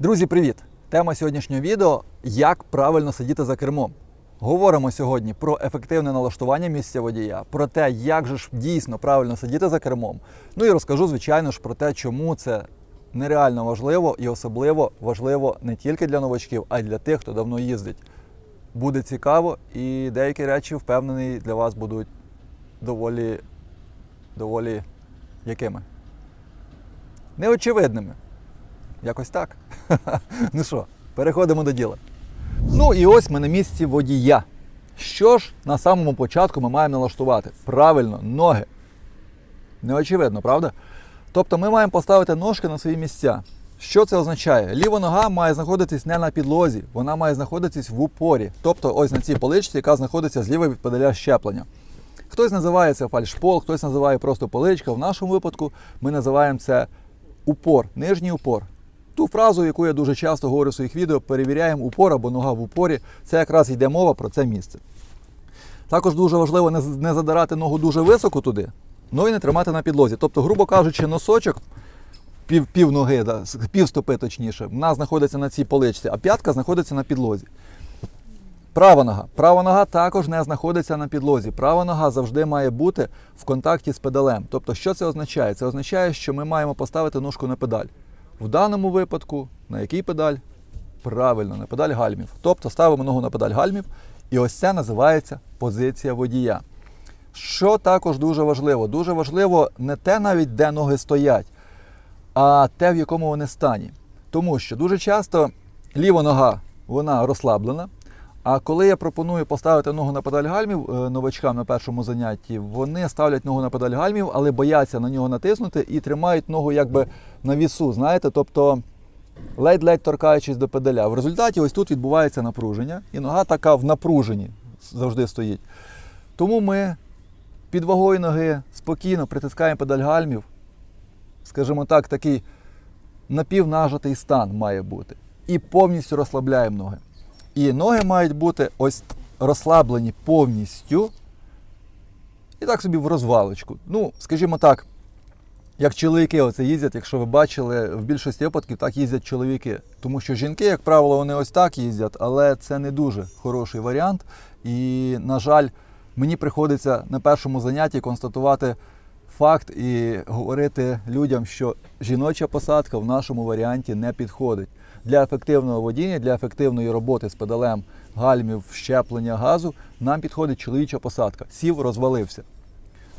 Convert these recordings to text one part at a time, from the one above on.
Друзі, привіт! Тема сьогоднішнього відео як правильно сидіти за кермом. Говоримо сьогодні про ефективне налаштування місця водія, про те, як же ж дійсно правильно сидіти за кермом. Ну і розкажу, звичайно ж, про те, чому це нереально важливо і особливо важливо не тільки для новачків, а й для тих, хто давно їздить. Буде цікаво, і деякі речі, впевнений, для вас будуть доволі, доволі якими? Неочевидними. Якось так. ну що, переходимо до діла. Ну і ось ми на місці водія. Що ж на самому початку ми маємо налаштувати? Правильно, ноги. Неочевидно, правда? Тобто ми маємо поставити ножки на свої місця. Що це означає? Ліва нога має знаходитись не на підлозі, вона має знаходитись в упорі. Тобто ось на цій поличці, яка знаходиться зліва від педаля щеплення. Хтось називає це фальшпол, хтось називає просто поличка. В нашому випадку ми називаємо це упор, нижній упор. Ту фразу, яку я дуже часто говорю в своїх відео, перевіряємо упор або нога в упорі. Це якраз йде мова про це місце. Також дуже важливо не, задирати ногу дуже високо туди, ну і не тримати на підлозі. Тобто, грубо кажучи, носочок, пів, пів ноги, да, пів стопи точніше, в нас знаходиться на цій поличці, а п'ятка знаходиться на підлозі. Права нога. Права нога також не знаходиться на підлозі. Права нога завжди має бути в контакті з педалем. Тобто, що це означає? Це означає, що ми маємо поставити ножку на педаль. В даному випадку, на який педаль? Правильно, на педаль гальмів. Тобто ставимо ногу на педаль гальмів, і ось це називається позиція водія. Що також дуже важливо? Дуже важливо не те навіть, де ноги стоять, а те, в якому вони стані. Тому що дуже часто ліва нога вона розслаблена. А коли я пропоную поставити ногу на педаль гальмів е, новачкам на першому занятті, вони ставлять ногу на педаль гальмів, але бояться на нього натиснути і тримають ногу якби на вісу, знаєте, тобто ледь-ледь торкаючись до педаля. В результаті ось тут відбувається напруження, і нога така в напруженні завжди стоїть. Тому ми під вагою ноги спокійно притискаємо педаль гальмів, скажімо так, такий напівнажатий стан має бути. І повністю розслабляємо ноги. І ноги мають бути ось розслаблені повністю. І так собі в розвалочку. Ну, скажімо так, як чоловіки оце їздять, якщо ви бачили, в більшості випадків так їздять чоловіки. Тому що жінки, як правило, вони ось так їздять, але це не дуже хороший варіант. І, на жаль, мені приходиться на першому занятті констатувати факт і говорити людям, що жіноча посадка в нашому варіанті не підходить. Для ефективного водіння, для ефективної роботи з педалем гальмів, щеплення газу нам підходить чоловіча посадка. Сів, розвалився.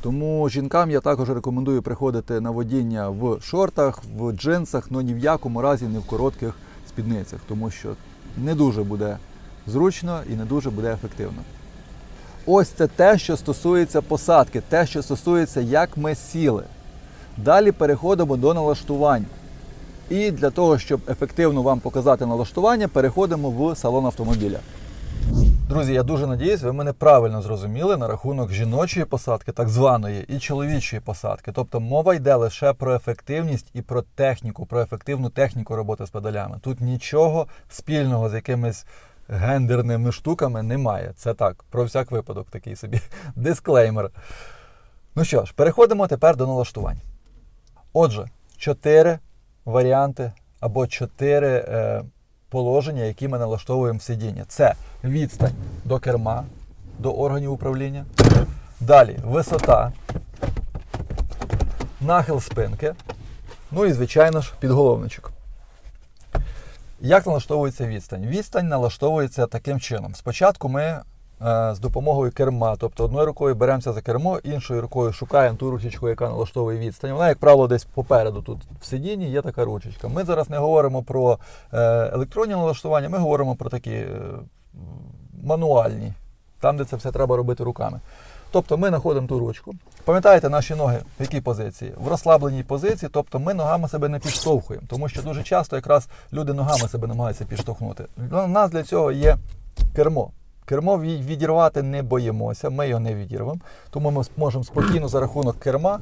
Тому жінкам я також рекомендую приходити на водіння в шортах, в джинсах, але ні в якому разі не в коротких спідницях, тому що не дуже буде зручно і не дуже буде ефективно. Ось це те, що стосується посадки, те, що стосується, як ми сіли. Далі переходимо до налаштувань. І для того, щоб ефективно вам показати налаштування, переходимо в салон автомобіля. Друзі, я дуже надіюсь, ви мене правильно зрозуміли на рахунок жіночої посадки, так званої, і чоловічої посадки. Тобто мова йде лише про ефективність і про техніку, про ефективну техніку роботи з педалями. Тут нічого спільного з якимись гендерними штуками немає. Це так, про всяк випадок, такий собі дисклеймер. Ну що ж, переходимо тепер до налаштувань. Отже, чотири варіанти або чотири е, положення, які ми налаштовуємо в сидіння. Це відстань до керма, до органів управління. Далі висота, нахил спинки. Ну і, звичайно ж, підголовничок. Як налаштовується відстань? Відстань налаштовується таким чином. Спочатку ми з допомогою керма, тобто одною рукою беремося за кермо, іншою рукою шукаємо ту ручечку, яка налаштовує відстань. Вона, як правило, десь попереду тут в сидінні є така ручечка. Ми зараз не говоримо про е, електронні налаштування, ми говоримо про такі е, мануальні, там, де це все треба робити руками. Тобто ми знаходимо ту ручку. Пам'ятаєте, наші ноги в якій позиції? В розслабленій позиції, тобто ми ногами себе не підштовхуємо, тому що дуже часто якраз люди ногами себе намагаються підштовхнути. У нас для цього є кермо. Кермо відірвати не боїмося, ми його не відірвемо. Тому ми можемо спокійно за рахунок керма,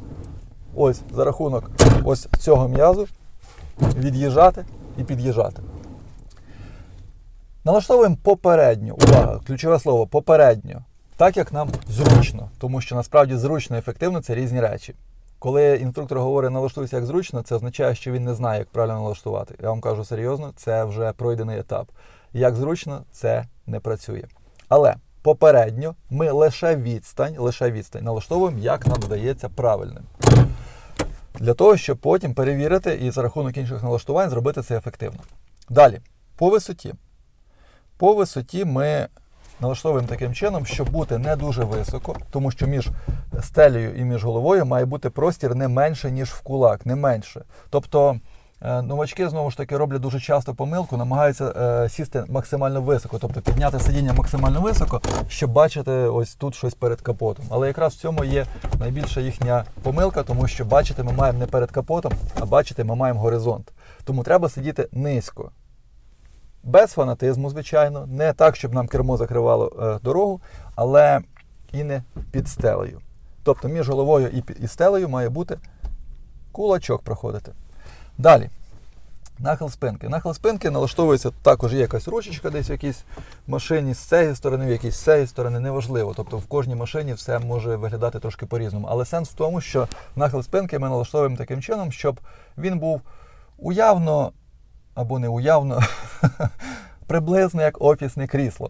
ось за рахунок ось цього м'язу, від'їжджати і під'їжджати. Налаштовуємо попередньо. Увага, ключове слово попередньо. Так як нам зручно, тому що насправді зручно і ефективно це різні речі. Коли інструктор говорить налаштуйся як зручно, це означає, що він не знає, як правильно налаштувати. Я вам кажу серйозно, це вже пройдений етап. Як зручно, це не працює. Але попередньо ми лише відстань, лише відстань налаштовуємо, як нам здається правильним. Для того, щоб потім перевірити і за рахунок інших налаштувань зробити це ефективно. Далі, по висоті. По висоті ми налаштовуємо таким чином, щоб бути не дуже високо, тому що між стелею і між головою має бути простір не менше, ніж в кулак, не менше. Тобто новачки знову ж таки роблять дуже часто помилку, намагаються е, сісти максимально високо, тобто підняти сидіння максимально високо, щоб бачити ось тут щось перед капотом. Але якраз в цьому є найбільша їхня помилка, тому що бачити ми маємо не перед капотом, а бачити ми маємо горизонт. Тому треба сидіти низько. Без фанатизму, звичайно, не так, щоб нам кермо закривало е, дорогу, але і не під стелею. Тобто між головою і, і стелею має бути кулачок проходити. Далі. Нахил спинки. Нахил спинки налаштовується також є якась ручечка десь в якійсь машині з цієї сторони, в якійсь з цієї сторони, неважливо. Тобто в кожній машині все може виглядати трошки по-різному. Але сенс в тому, що нахил спинки ми налаштовуємо таким чином, щоб він був уявно або не уявно, приблизно як офісне крісло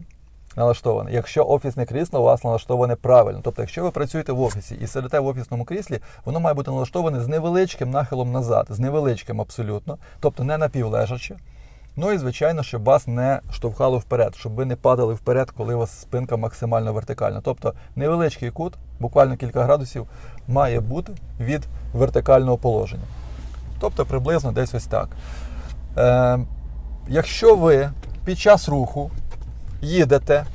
налаштоване. Якщо офісне крісло у вас налаштоване правильно, тобто, якщо ви працюєте в офісі і сидите в офісному кріслі, воно має бути налаштоване з невеличким нахилом назад, з невеличким абсолютно, тобто не напівлежаче. Ну і звичайно, щоб вас не штовхало вперед, щоб ви не падали вперед, коли у вас спинка максимально вертикальна. Тобто невеличкий кут, буквально кілька градусів, має бути від вертикального положення. Тобто приблизно десь ось так. Е, якщо ви під час руху їдете,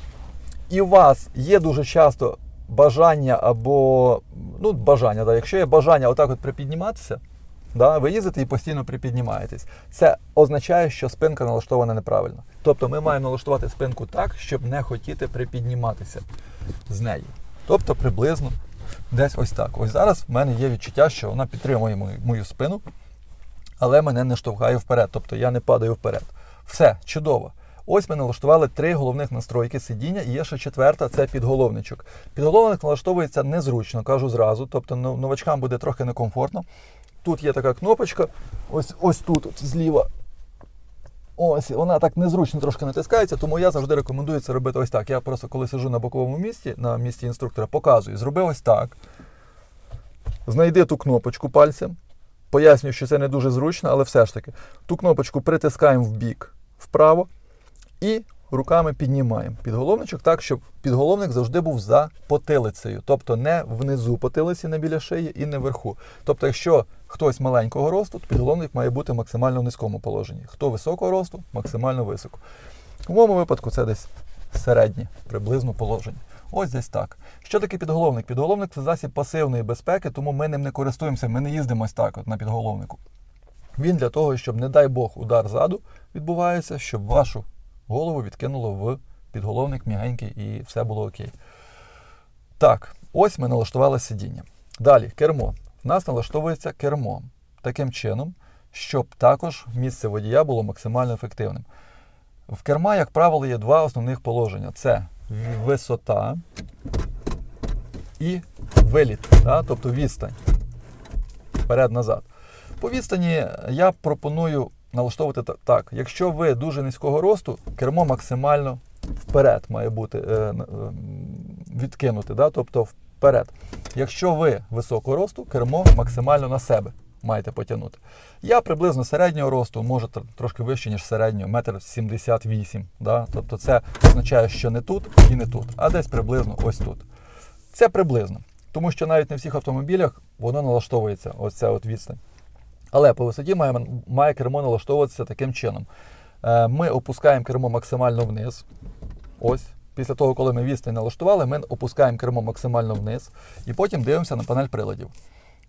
і у вас є дуже часто бажання або ну, бажання, да, якщо є бажання отак от припідніматися, да, ви їздите і постійно припіднімаєтесь. Це означає, що спинка налаштована неправильно. Тобто ми маємо налаштувати спинку так, щоб не хотіти припідніматися з неї. Тобто приблизно десь ось так. Ось зараз в мене є відчуття, що вона підтримує мою, мою спину, але мене не штовхає вперед, тобто я не падаю вперед. Все, чудово. Ось ми налаштували три головних настройки сидіння, і є ще четверта це підголовничок. Підголовник налаштовується незручно, кажу зразу, тобто ну, новачкам буде трохи некомфортно. Тут є така кнопочка, ось ось тут, от, зліва. Ось, вона так незручно трошки натискається, тому я завжди рекомендую це робити ось так. Я просто коли сижу на боковому місці, на місці інструктора, показую. Зроби ось так. Знайди ту кнопочку пальцем. Пояснюю, що це не дуже зручно, але все ж таки. Ту кнопочку притискаємо в бік вправо і руками піднімаємо підголовничок так, щоб підголовник завжди був за потилицею. Тобто не внизу потилиці, не біля шиї і не вверху. Тобто, якщо хтось маленького росту, то підголовник має бути максимально в низькому положенні. Хто високого росту, максимально високо. У моєму випадку це десь середнє, приблизно положення. Ось десь так. Що таке підголовник? Підголовник це засіб пасивної безпеки, тому ми ним не користуємося, ми не їздимо ось так от на підголовнику. Він для того, щоб, не дай Бог, удар ззаду відбувається, щоб вашу голову відкинуло в підголовник м'ягенький і все було окей. Так, ось ми налаштували сидіння. Далі, кермо. У нас налаштовується кермо таким чином, щоб також місце водія було максимально ефективним. В керма, як правило, є два основних положення: це висота і виліт, да? тобто відстань вперед-назад. По відстані я пропоную налаштовувати так. Якщо ви дуже низького росту, кермо максимально вперед має бути е, е, відкинути, да? тобто вперед. Якщо ви високого росту, кермо максимально на себе маєте потягнути. Я приблизно середнього росту, може трошки вище, ніж середнього, метр 78. Да? Тобто це означає, що не тут і не тут, а десь приблизно ось тут. Це приблизно. Тому що навіть не всіх автомобілях воно налаштовується, ось ця от відстань. Але по висоті має, має кермо налаштовуватися таким чином. Е, Ми опускаємо кермо максимально вниз. Ось. Після того, коли ми відстань налаштували, ми опускаємо кермо максимально вниз і потім дивимося на панель приладів.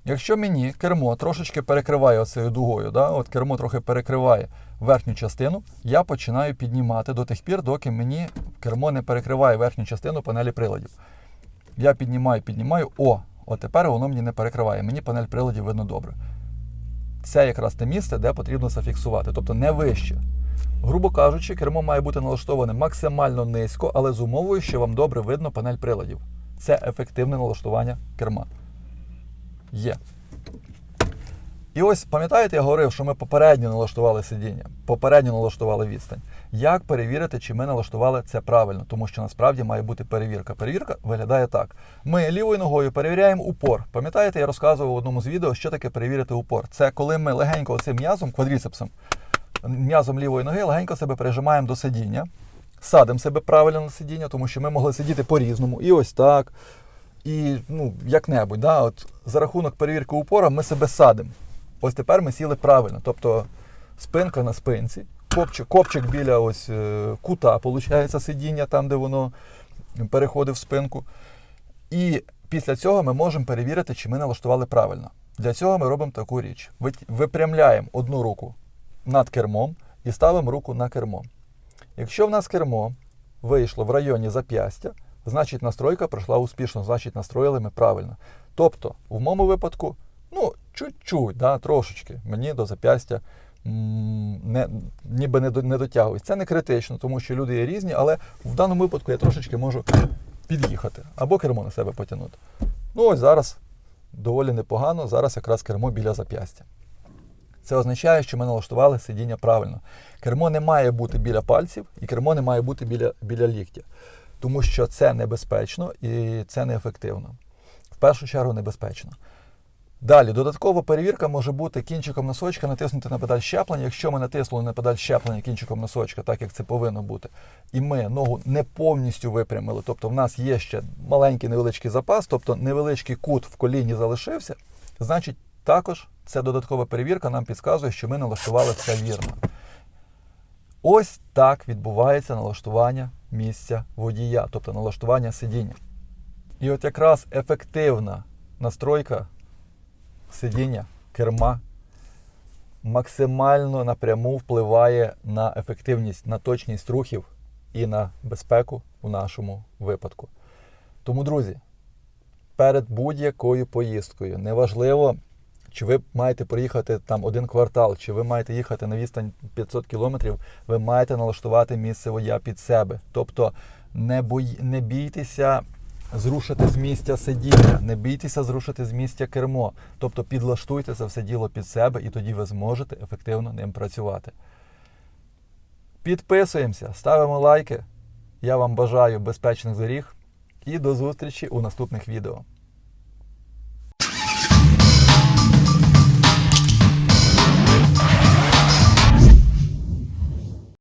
Якщо мені кермо трошечки перекриває оцею дугою, да, от кермо трохи перекриває верхню частину, я починаю піднімати до тих пір, доки мені кермо не перекриває верхню частину панелі приладів. Я піднімаю, піднімаю, о, от тепер воно мені не перекриває. Мені панель приладів видно добре. Це якраз те місце, де потрібно зафіксувати, тобто не вище. Грубо кажучи, кермо має бути налаштоване максимально низько, але з умовою, що вам добре видно панель приладів. Це ефективне налаштування керма. Є. І ось пам'ятаєте, я говорив, що ми попередньо налаштували сидіння, попередньо налаштували відстань. Як перевірити, чи ми налаштували це правильно? Тому що насправді має бути перевірка. Перевірка виглядає так: ми лівою ногою перевіряємо упор. Пам'ятаєте, я розказував в одному з відео, що таке перевірити упор. Це коли ми легенько цим м'язом, квадріцепсом, м'язом лівої ноги легенько себе прижимаємо до сидіння, садимо себе правильно на сидіння, тому що ми могли сидіти по-різному. І ось так. І ну, як-небудь, да, от за рахунок перевірки упора ми себе садимо. Ось тепер ми сіли правильно. Тобто спинка на спинці, копчик, копчик біля ось е, кута, виходить, сидіння, там, де воно переходить в спинку. І після цього ми можемо перевірити, чи ми налаштували правильно. Для цього ми робимо таку річ: випрямляємо одну руку над кермом і ставимо руку на кермо. Якщо в нас кермо вийшло в районі зап'ястя, значить настройка пройшла успішно, значить настроїли ми правильно. Тобто, в моєму випадку, чуть-чуть, да, трошечки, мені до зап'ястя не, ніби не, не дотягують. Це не критично, тому що люди є різні, але в даному випадку я трошечки можу під'їхати або кермо на себе потягнути. Ну ось зараз доволі непогано, зараз якраз кермо біля зап'ястя. Це означає, що ми налаштували сидіння правильно. Кермо не має бути біля пальців, і кермо не має бути біля, біля ліктя. Тому що це небезпечно і це неефективно. В першу чергу небезпечно. Далі, додаткова перевірка може бути кінчиком носочка натиснути на педаль щеплення. Якщо ми натиснули на педаль щеплення кінчиком носочка, так як це повинно бути, і ми ногу не повністю випрямили, тобто в нас є ще маленький невеличкий запас, тобто невеличкий кут в коліні залишився, значить також ця додаткова перевірка нам підказує, що ми налаштували все вірно. Ось так відбувається налаштування місця водія, тобто налаштування сидіння. І от якраз ефективна настройка сидіння, керма максимально напряму впливає на ефективність, на точність рухів і на безпеку у нашому випадку. Тому, друзі, перед будь-якою поїздкою, неважливо, чи ви маєте проїхати там один квартал, чи ви маєте їхати на відстань 500 кілометрів, ви маєте налаштувати місце водія під себе. Тобто не, бої, не бійтеся зрушити з місця сидіння, не бійтеся зрушити з місця кермо. Тобто підлаштуйте це все діло під себе, і тоді ви зможете ефективно ним працювати. Підписуємося, ставимо лайки. Я вам бажаю безпечних доріг і до зустрічі у наступних відео.